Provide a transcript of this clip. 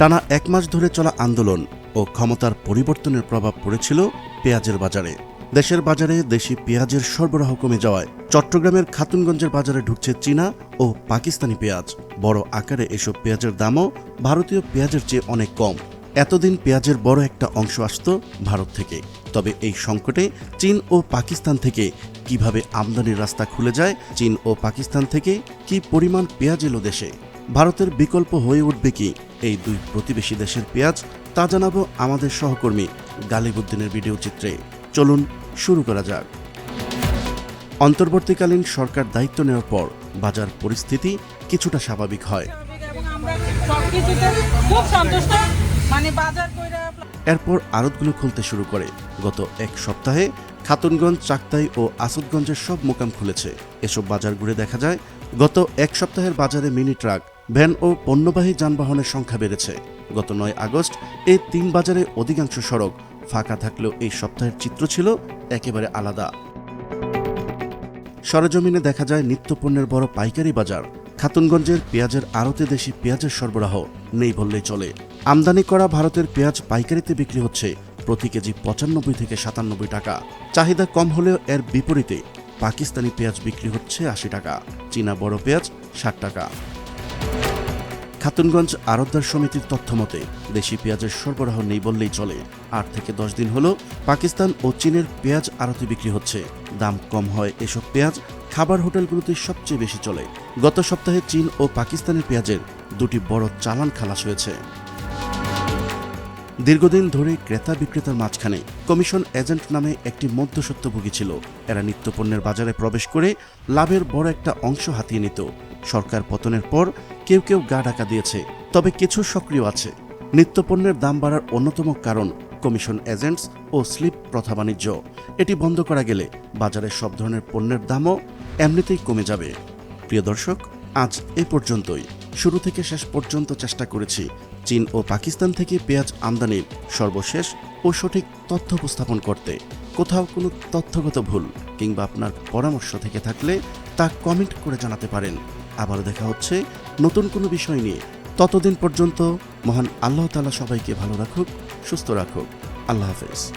টানা এক মাস ধরে চলা আন্দোলন ও ক্ষমতার পরিবর্তনের প্রভাব পড়েছিল পেঁয়াজের বাজারে। দেশের বাজারে দেশি পেঁয়াজের সরবরাহ কমে যাওয়ায় চট্টগ্রামের খাতুনগঞ্জের বাজারে ঢুকছে চীনা ও পাকিস্তানি পেঁয়াজ। বড় আকারে এসব পেঁয়াজের দামও ভারতীয় পেঁয়াজের চেয়ে অনেক কম। এতদিন পেঁয়াজের বড় একটা অংশ আসত ভারত থেকে। তবে এই সংকটে চীন ও পাকিস্তান থেকে কীভাবে আমদানির রাস্তা খুলে যায়, চীন ও পাকিস্তান থেকে কি পরিমাণ পেঁয়াজ এলো দেশে? ভারতের বিকল্প হয়ে উঠবে কি এই দুই প্রতিবেশী দেশের পেঁয়াজ তা জানাব আমাদের সহকর্মী গালিবুদ্দিনের ভিডিও চিত্রে। চলুন শুরু করা যাক। অন্তর্বর্তীকালীন সরকার দায়িত্ব নেওয়ার পর বাজার পরিস্থিতি কিছুটা স্বাভাবিক হয়। এরপর আড়তগুলো খুলতে শুরু করে। গত এক সপ্তাহে খাতুনগঞ্জ, চাকতাই ও আসুদগঞ্জের সব মোকাম খুলেছে। এসব বাজার ঘুরে দেখা যায়, গত এক সপ্তাহের বাজারে মিনি ট্রাক ভ্যান ও পণ্যবাহী যানবাহনের সংখ্যা বেড়েছে। গত নয় আগস্ট এই তিন বাজারে অধিকাংশ সড়ক ফাঁকা থাকলেও এই সপ্তাহের চিত্র ছিল একেবারে আলাদা। সরজমিনে দেখা যায় নিত্যপণ্যের বড় পাইকারি বাজার। খাতুনগঞ্জের পেঁয়াজের আড়তে দেশি পেঁয়াজের সরবরাহ নেই বললেই চলে। আমদানি করা ভারতের পেঁয়াজ পাইকারিতে বিক্রি হচ্ছে প্রতি কেজি পঁচানব্বই থেকে সাতানব্বই টাকা। চাহিদা কম হলেও এর বিপরীতে পাকিস্তানি পেঁয়াজ বিক্রি হচ্ছে আশি টাকা, চীনা বড় পেঁয়াজ ষাট টাকা। খাতুনগঞ্জ আরবদার সমিতির তথ্য মতে দেশি পেঁয়াজের সরবরাহ নেই বললেই চলে। আট থেকে দশ দিন হল পাকিস্তান ও চীনের পেঁয়াজ আড়তে বিক্রি হচ্ছে। দাম কম হয় এসব পেঁয়াজ খাবার হোটেলগুলোতে সবচেয়ে বেশি চলে। গত সপ্তাহে চীন ও পাকিস্তানের পেঁয়াজের দুটি বড় চালান খালাস হয়েছে। দীর্ঘদিন ধরে ক্রেতা বিক্রেতার মাঝখানে কমিশন এজেন্ট নামে একটি মধ্যসত্ত্বভোগী ছিল। এরা নিত্যপণ্যের বাজারে প্রবেশ করে লাভের বড় একটা অংশ হাতিয়ে নিত। সরকার পতনের পর কেউ কেউ গা ঢাকা দিয়েছে, তবে কিছু সক্রিয় আছে। নিত্যপণ্যের দাম বাড়ার অন্যতম কারণ কমিশন এজেন্টস ও স্লিপ প্রথা বাণিজ্য। এটি বন্ধ করা গেলে বাজারে সব ধরনের পণ্যের দামও এমনিতেই কমে যাবে। প্রিয় দর্শক, আজ এ পর্যন্তই। শুরু থেকে শেষ পর্যন্ত চেষ্টা করেছি। চীন ও পাকিস্তান থেকে পেঁয়াজ আমদানির সর্বশেষ ও সঠিক তথ্য উপস্থাপন করতে। কোথাও কোনো তথ্যগত ভুল কিংবা আপনার পরামর্শ থেকে থাকলে তা কমেন্ট করে জানাতে পারেন। আবার দেখা হচ্ছে নতুন কোনো বিষয় নিয়ে। ততদিন পর্যন্ত মহান আল্লাহ তালা সবাইকে ভালো রাখুক, সুস্থ রাখুক। আল্লাহ হাফেজ।